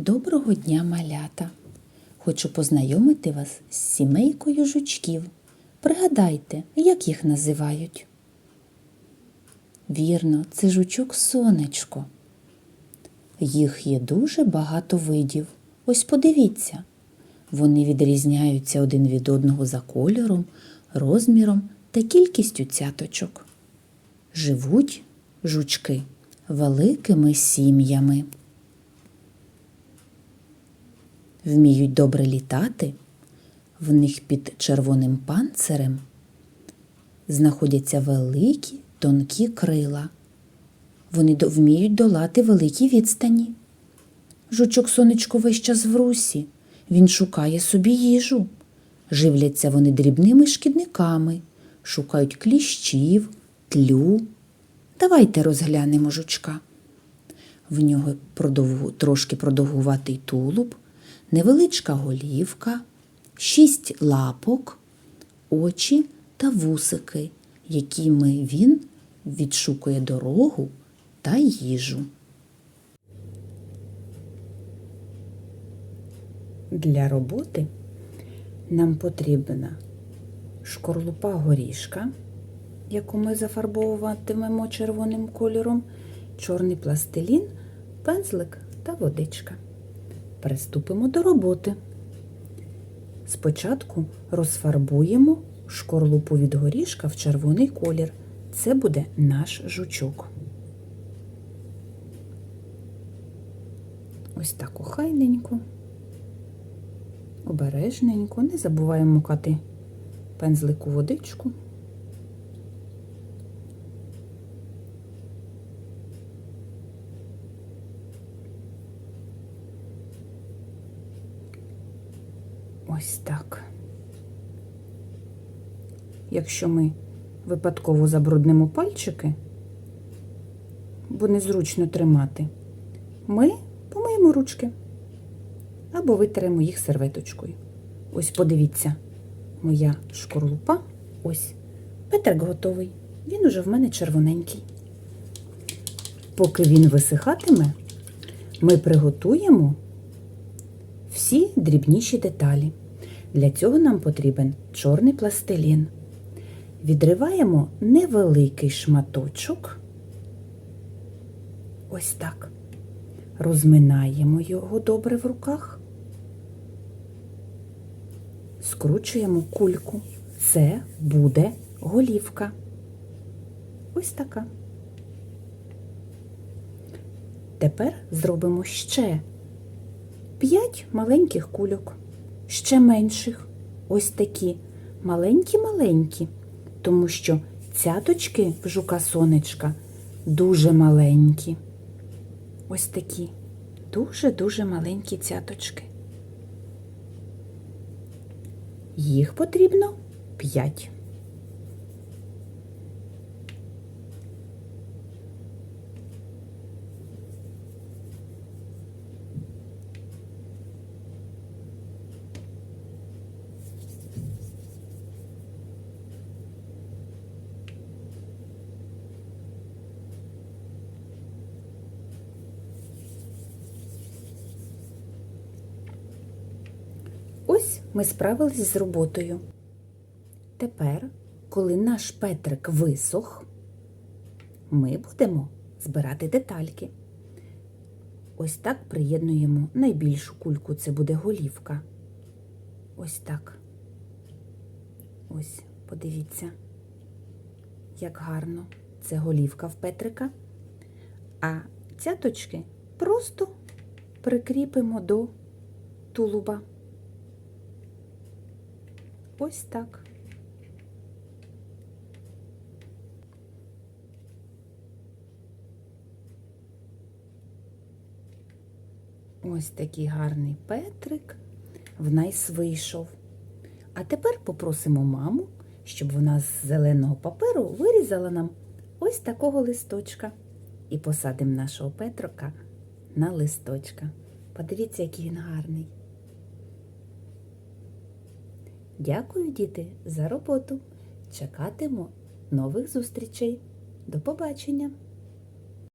Доброго дня, малята! Хочу познайомити вас з сімейкою жучків. Пригадайте, як їх називають? Вірно, це жучок сонечко. Їх є дуже багато видів. Ось подивіться. Вони відрізняються один від одного за кольором, розміром та кількістю цяточок. Живуть жучки великими сім'ями. Вміють добре літати, в них під червоним панцирем знаходяться великі тонкі крила. Вони вміють долати великі відстані. Жучок сонечко весь час в русі. Він шукає собі їжу. Живляться вони дрібними шкідниками, шукають кліщів, тлю. Давайте розглянемо жучка. В нього трошки продовгуватий тулуб, невеличка голівка, шість лапок, очі та вусики, якими він відшукує дорогу та їжу. Для роботи нам потрібна шкорлупа горішка, яку ми зафарбовуватимемо червоним кольором, чорний пластилін, пензлик та водичка. Приступимо до роботи. Спочатку розфарбуємо шкорлупу від горішка в червоний колір. Це буде наш жучок. Ось так охайненько, обережненько, не забуваємо мукати пензлику водичку. Ось так. Якщо ми випадково забруднимо пальчики, бо незручно тримати, ми помиємо ручки або витеремо їх серветочкою. Ось подивіться, моя шкорлупа. Ось. Петрик готовий. Він уже в мене червоненький. Поки він висихатиме, ми приготуємо всі дрібніші деталі. Для цього нам потрібен чорний пластилін. Відриваємо невеликий шматочок. Ось так. Розминаємо його добре в руках. Скручуємо кульку. Це буде голівка. Ось така. Тепер зробимо ще 5 маленьких кульок, ще менших. Ось такі маленькі-маленькі, тому що цяточки в жука сонечка дуже маленькі. Ось такі дуже-дуже маленькі цяточки. Їх потрібно 5. Ось ми справились з роботою. Тепер, коли наш Петрик висох, ми будемо збирати детальки. Ось так приєднуємо найбільшу кульку, це буде голівка. Ось так. Ось, подивіться, як гарно. Це голівка в Петрика. А цяточки просто прикріпимо до тулуба. Ось так. Ось такий гарний Петрик в нас вийшов. А тепер попросимо маму, щоб вона з зеленого паперу вирізала нам ось такого листочка. І посадимо нашого Петрика на листочка. Подивіться, який він гарний. Дякую, діти, за роботу. Чекатиму нових зустрічей. До побачення!